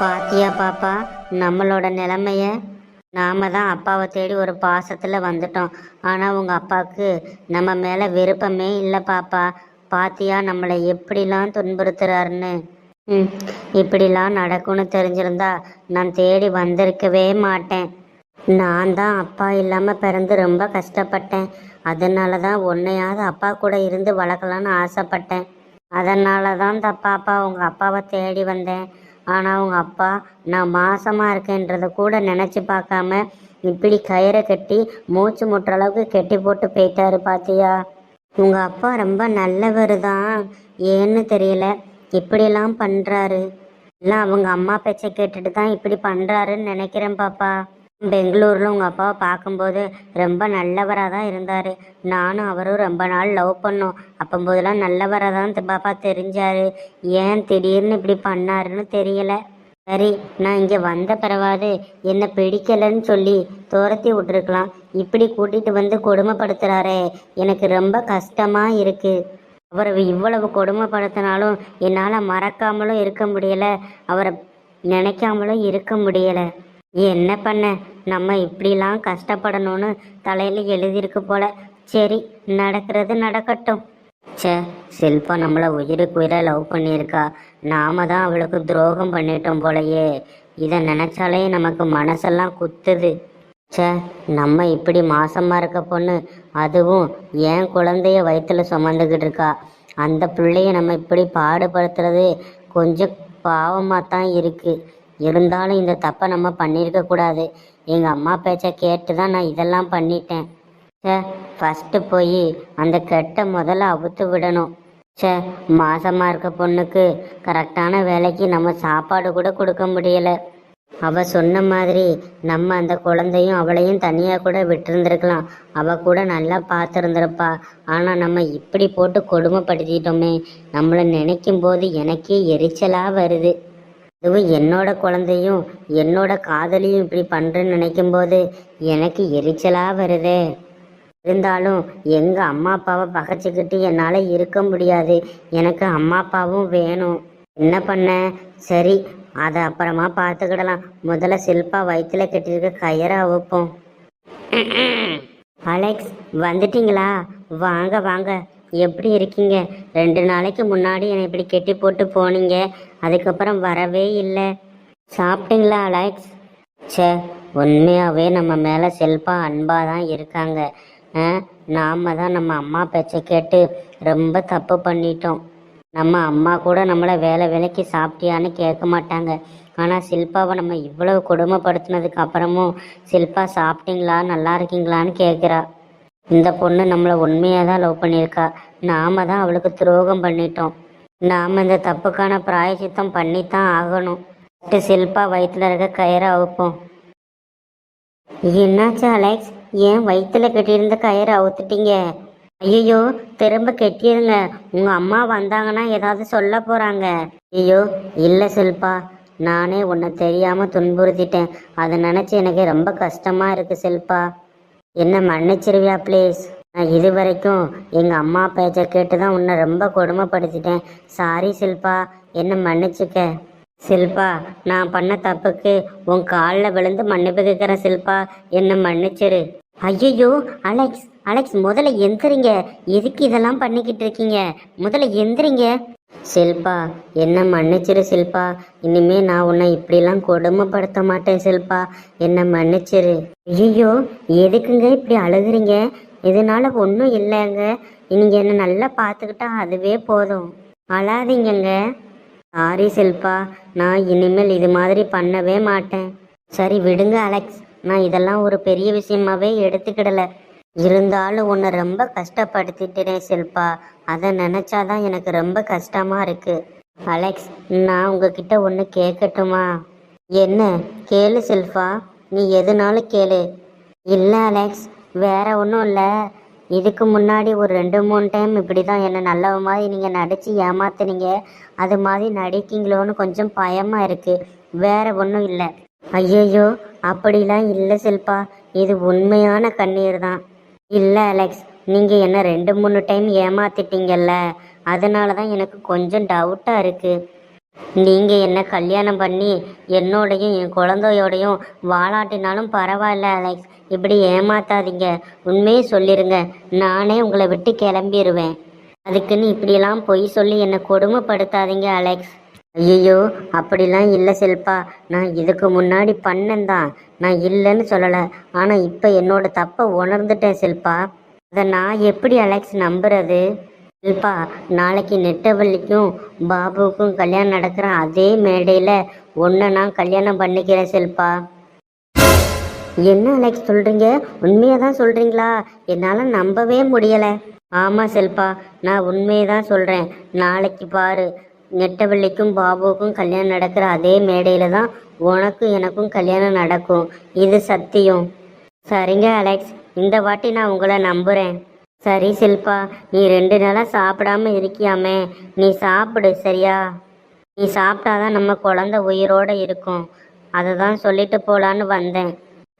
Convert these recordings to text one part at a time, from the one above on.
பாத்தியா பாப்பா நம்மளோட நிலைமைய? நாம தான் அப்பாவை தேடி ஒரு பாசத்தில் வந்துட்டோம். ஆனால் உங்கள் அப்பாவுக்கு நம்ம மேலே விருப்பமே இல்லை பாப்பா. பாத்தியா நம்மளை எப்படிலாம் துன்புறுத்துறாருன்னு? ம் இப்படிலாம் நடக்கும்னு தெரிஞ்சிருந்தா நான் தேடி வந்திருக்கவே மாட்டேன். நான் தான் அப்பா இல்லாமல் பிறந்து ரொம்ப கஷ்டப்பட்டேன். அதனால தான் ஒன்றையாவது அப்பா கூட இருந்து வளர்க்கலான்னு ஆசைப்பட்டேன். அதனால தான் தப்பாப்பா உங்கள் அப்பாவை தேடி வந்தேன். ஆனால் அவங்க அப்பா நான் மாசமாக இருக்கேன்றத கூட நினச்சி பார்க்காம இப்படி கயிறை கட்டி மூச்சு முட்டுற அளவுக்கு கெட்டி போட்டு போயிட்டாரு பாத்தியா? உங்கள் அப்பா ரொம்ப நல்லவர் தான் ஏன்னு தெரியல. இப்படியெல்லாம் பண்ணுறாரு எல்லாம் அவங்க அம்மா பேச்சை கேட்டுட்டு தான் இப்படி பண்ணுறாருன்னு நினைக்கிறேன் பாப்பா. பெங்களூரில் உங்கள் அப்பாவை பார்க்கும்போது ரொம்ப நல்லவராக தான் இருந்தார். நானும் அவரும் ரொம்ப நாள் லவ் பண்ணோம். அப்போம்போதெல்லாம் நல்லவராக தான் பாப்பா தெரிஞ்சார். ஏன் திடீர்னு இப்படி பண்ணாருன்னு தெரியல. சரி நான் இங்கே வந்த பிறவாது என்னை பிடிக்கலைன்னு சொல்லி துரத்தி விட்டுருக்கலாம். இப்படி கூட்டிகிட்டு வந்து கொடுமைப்படுத்துகிறாரே எனக்கு ரொம்ப கஷ்டமாக இருக்குது அவரை இவ்வளவு கொடுமைப்படுத்தினாலும் என்னால் மறக்காமலும் இருக்க முடியலை. அவரை நினைக்காமலும் இருக்க முடியலை. என்ன பண்ண? நம்ம இப்படிலாம் கஷ்டப்படணும்னு தலையில் எழுதியிருக்கு போல. சரி நடக்கிறது நடக்கட்டும். சே செல்பா நம்மளை உயிருக்கு உயிரை லவ் பண்ணியிருக்கா. நாம தான் அவளுக்கு துரோகம் பண்ணிட்டோம் போலயே. இதை நினச்சாலே நமக்கு மனசெல்லாம் குத்துது. சே நம்ம இப்படி மாசமா இருக்க பொண்ணு அதுவும் ஏன் குழந்தைய வயிற்றுல சுமந்துக்கிட்டு இருக்கா? அந்த பிள்ளைய நம்ம இப்படி பாடுபடுத்துறது கொஞ்சம் பாவமாக தான் இருக்குது இருந்தாலும் இந்த தப்பை நம்ம பண்ணியிருக்க கூடாது. எங்கள் அம்மா பேச்சை கேட்டு தான் நான் இதெல்லாம் பண்ணிட்டேன். சே ஃபஸ்ட்டு போய் அந்த கெட்ட முதல்ல அவுத்து விடணும். சே மாசமாக இருக்க பொண்ணுக்கு கரெக்டான வேலைக்கு நம்ம சாப்பாடு கூட கொடுக்க முடியலை. அவ சொன்ன மாதிரி நம்ம அந்த குழந்தையும் அவளையும் தனியாக கூட விட்டுருந்துருக்கலாம். அவ கூட நல்லா பார்த்துருந்துருப்பா. ஆனால் நம்ம இப்படி போட்டு கொடுமைப்படுத்திட்டோமே. நம்மளை நினைக்கும் போது எனக்கே எரிச்சலாக வருது. அதுவும் என்னோட குழந்தையும் என்னோட காதலியும் இப்படி பண்ணுறேன்னு நினைக்கும் போது எனக்கு எரிச்சலாக வருதே. இருந்தாலும் எங்கள் அம்மா அப்பாவை பகைச்சிக்கிட்டு என்னால் இருக்க முடியாது. எனக்கு அம்மா அப்பாவும் வேணும். என்ன பண்ண? சரி அதை அப்புறமா பார்த்துக்கிடலாம். முதல்ல சில்பா வயிற்றுல கட்டியிருக்க கயிறை வைப்போம் அலெக்ஸ் வந்துட்டீங்களா? வாங்க வாங்க. எப்படி இருக்கீங்க? ரெண்டு நாளைக்கு முன்னாடி என்னை இப்படி கெட்டி போட்டு போனீங்க. அதுக்கப்புறம் வரவே இல்லை. சாப்பிட்டீங்களா அலெக்ஸ்? ச்சே உண்மையாகவே நம்ம மேலே செல்பா அன்பாக தான் இருக்காங்க. ஆ, நாம தான் நம்ம அம்மா பேச்சை கேட்டு ரொம்ப தப்பு பண்ணிட்டோம். நம்ம அம்மா கூட நம்மளை வேலை வேலைக்கு சாப்பிட்டியான்னு கேட்க மாட்டாங்க. ஆனால் சில்பாவை நம்ம இவ்வளவு கொடுமைப்படுத்தினதுக்கு அப்புறமும் சில்பா சாப்பிட்டீங்களா நல்லா இருக்கீங்களான்னு கேட்குறா. இந்த பொண்ணு நம்மளை உண்மையாக தான் லவ் பண்ணியிருக்கா. நாம தான் அவளுக்கு துரோகம் பண்ணிட்டோம். நாம் இந்த தப்புக்கான பிராயச்சித்தம் பண்ணித்தான் ஆகணும். ஃபஸ்ட்டு சில்பா வயிற்றுல இருக்க கயிறை அவுப்போம். என்னாச்சு அலெக்ஸ்? ஏன் வயிற்றுல கட்டியிருந்த கயிறை அவுத்துட்டீங்க? ஐயோ திரும்ப கெட்டிடுங்க உங்க அம்மா வந்தாங்கன்னா ஏதாவது சொல்ல போறாங்க. ஐயோ இல்லை சில்பா. நானே உன்னை தெரியாம துன்புறுத்திட்டேன். அதை நினைச்சு எனக்கு ரொம்ப கஷ்டமா இருக்கு சில்பா. என்ன மன்னிச்சிருவியா ப்ளீஸ் நான் இது வரைக்கும் எங்கள் அம்மா பேச்சை கேட்டு தான் உன்னை ரொம்ப கொடுமைப்படுத்திட்டேன். சாரி சில்பா. என்ன மன்னிச்சுக்க? சில்பா நான் பண்ண தப்புக்கு உன் காலில் விழுந்து மன்னிப்பு கேட்குறேன் சில்பா. என்னை மன்னிச்சிரு. ஐயோ அலெக்ஸ். அலெக்ஸ் முதல்ல எந்திரிங்க. எதுக்கு இதெல்லாம் பண்ணிக்கிட்டு இருக்கீங்க? முதல்ல எந்திரிங்க. சில்பா என்ன மன்னிச்சிரு சில்பா. இனிமே நான் உன்னை இப்படிலாம் கொடுமைப்படுத்த மாட்டேன் சில்பா. என்ன மன்னிச்சிரு. ஐயோ எதுக்குங்க இப்படி அழுகுறீங்க? இதனால ஒன்றும் இல்லைங்க. நீங்க என்ன நல்லா பார்த்துக்கிட்டா அதுவே போதும். அழாதீங்கங்க. சாரி சில்பா நான் இனிமேல் இது மாதிரி பண்ணவே மாட்டேன். சரி விடுங்க அலெக்ஸ். நான் இதெல்லாம் ஒரு பெரிய விஷயமாவே எடுத்துக்கிடலை. இருந்தாலும் உன்னை ரொம்ப கஷ்டப்படுத்திட்டேனே சில்பா. அதை நினச்சாதான் எனக்கு ரொம்ப கஷ்டமா இருக்கு. அலெக்ஸ் நான் உங்ககிட்ட ஒன்று கேட்கட்டுமா? என்ன? கேளு சில்பா. நீ எதுனாலும் கேளு. இல்லை அலெக்ஸ். வேற ஒன்றும் இல்லை. இதுக்கு முன்னாடி ஒரு ரெண்டு மூணு டைம் இப்படி தான் என்னை நல்லவ மாதிரி நீங்கள் நடித்து ஏமாத்துனீங்க. அது மாதிரி நடிக்கீங்களோன்னு கொஞ்சம் பயமாக இருக்குது வேற ஒன்றும் இல்லை. ஐயையோ அப்படிலாம் இல்லை சில்பா. இது உண்மையான கண்ணீர் தான். இல்லை அலெக்ஸ் நீங்கள் என்ன ரெண்டு மூணு டைம் ஏமாத்திட்டீங்கல்ல? அதனால தான் எனக்கு கொஞ்சம் டவுட்டாக இருக்குது நீங்கள் என்ன கல்யாணம் பண்ணி என்னோடையும் என் குழந்தையோடையும் வாழாட்டினாலும் பரவாயில்ல அலெக்ஸ் இப்படி ஏமாத்தாதீங்க. உண்மையை சொல்லிடுங்க நானே உங்களை விட்டு கிளம்பிடுவேன் அதுக்குன்னு இப்படியெல்லாம் பொய் சொல்லி என்னை கொடுமைப்படுத்தாதீங்க அலெக்ஸ் ஐயோ அப்படிலாம் இல்லை செல்பா. நான் இதுக்கு முன்னாடி பண்ணேன்தான். நான் இல்லைன்னு சொல்லலை. ஆனால் இப்போ என்னோட தப்பை உணர்ந்துட்டேன் செல்பா. அதை நான் எப்படி அலெக்ஸ் நம்புறது? செல்பா நாளைக்கு நெட்டவள்ளிக்கும் பாபுவுக்கும் கல்யாணம் நடக்கிற அதே மேடையில் ஒன்றை நான் கல்யாணம் பண்ணிக்கிறேன் செல்பா. என்ன அலெக்ஸ் சொல்கிறீங்க உண்மையாக தான் சொல்கிறீங்களா என்னால் நம்பவே முடியலை. ஆமாம் செல்பா நான் உண்மையை தான் சொல்கிறேன் நாளைக்கு பாரு. நெட்டவள்ளிக்கும் பாபுவுக்கும் கல்யாணம் நடக்கிற அதே மேடையில் தான் உனக்கும் எனக்கும் கல்யாணம் நடக்கும். இது சத்தியம். சரிங்க அலெக்ஸ். இந்த வாட்டி நான் உங்களை நம்புகிறேன் சரி சில்பா. நீ ரெண்டு நாளாக சாப்பிடாம இருக்கியாமே. நீ சாப்பிடு சரியா? நீ சாப்பிட்டாதான் நம்ம குழந்தை உயிரோடு இருக்கும். அதை தான் சொல்லிட்டு போகலான்னு வந்தேன்.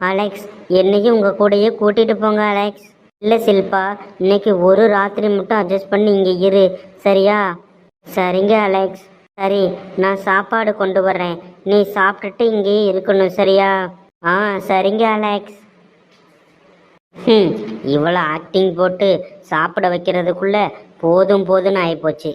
அலெக்ஸ் என்னையும் உங்கள் கூடயே கூட்டிகிட்டு போங்க அலெக்ஸ். இல்லை சில்பா. இன்னைக்கு ஒரு ராத்திரி மட்டும் அட்ஜஸ்ட் பண்ணி இங்கே இரு. சரியா? சரிங்க அலெக்ஸ். சரி நான் சாப்பாடு கொண்டு வர்றேன். நீ சாப்பிட்டுட்டு இங்கேயே இருக்கணும் சரியா? ஆ சரிங்க அலெக்ஸ். ம் இவ்வளோ ஆக்டிங் போட்டு சாப்பிட வைக்கிறதுக்குள்ள போதும் போதும்னு ஆகிப்போச்சு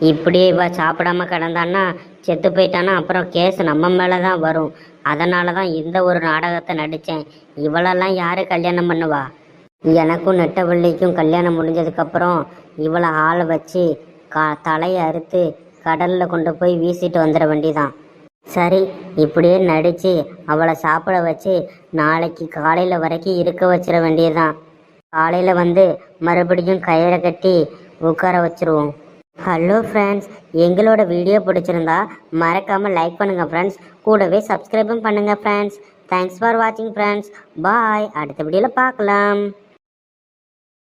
இப்படியே இவ சாப்பிடாம கிடந்தான்னா செத்து போயிட்டான்னா அப்புறம் கேஸ் நம்ம மேலே தான் வரும். அதனால தான் இந்த ஒரு நாடகத்தை நடித்தேன் இவளெல்லாம் யார் கல்யாணம் பண்ணுவா? எனக்கும் நெட்டவள்ளிக்கும் கல்யாணம் முடிஞ்சதுக்கப்புறம் இவளை ஆளை வச்சு கா தலையை அறுத்து கடலில் கொண்டு போய் வீசிட்டு வந்துட வேண்டிதான். சரி இப்படியே நடித்து அவளை சாப்பிட வச்சு நாளைக்கு காலையில் வரைக்கும் இருக்க வச்சிட வேண்டியதுதான். காலையில் வந்து மறுபடியும் கயிறை கட்டி உட்கார வச்சிருவோம். ஹலோ ஃப்ரெண்ட்ஸ் எங்களோட வீடியோ பிடிச்சிருந்தா மறக்காமல் லைக் பண்ணுங்கள் ஃப்ரெண்ட்ஸ் கூடவே சப்ஸ்கிரைபும் பண்ணுங்கள் ஃப்ரெண்ட்ஸ் தேங்க்ஸ் ஃபார் வாட்சிங் ஃப்ரெண்ட்ஸ் பாய் அடுத்த வீடியோவில் பார்க்கலாம்.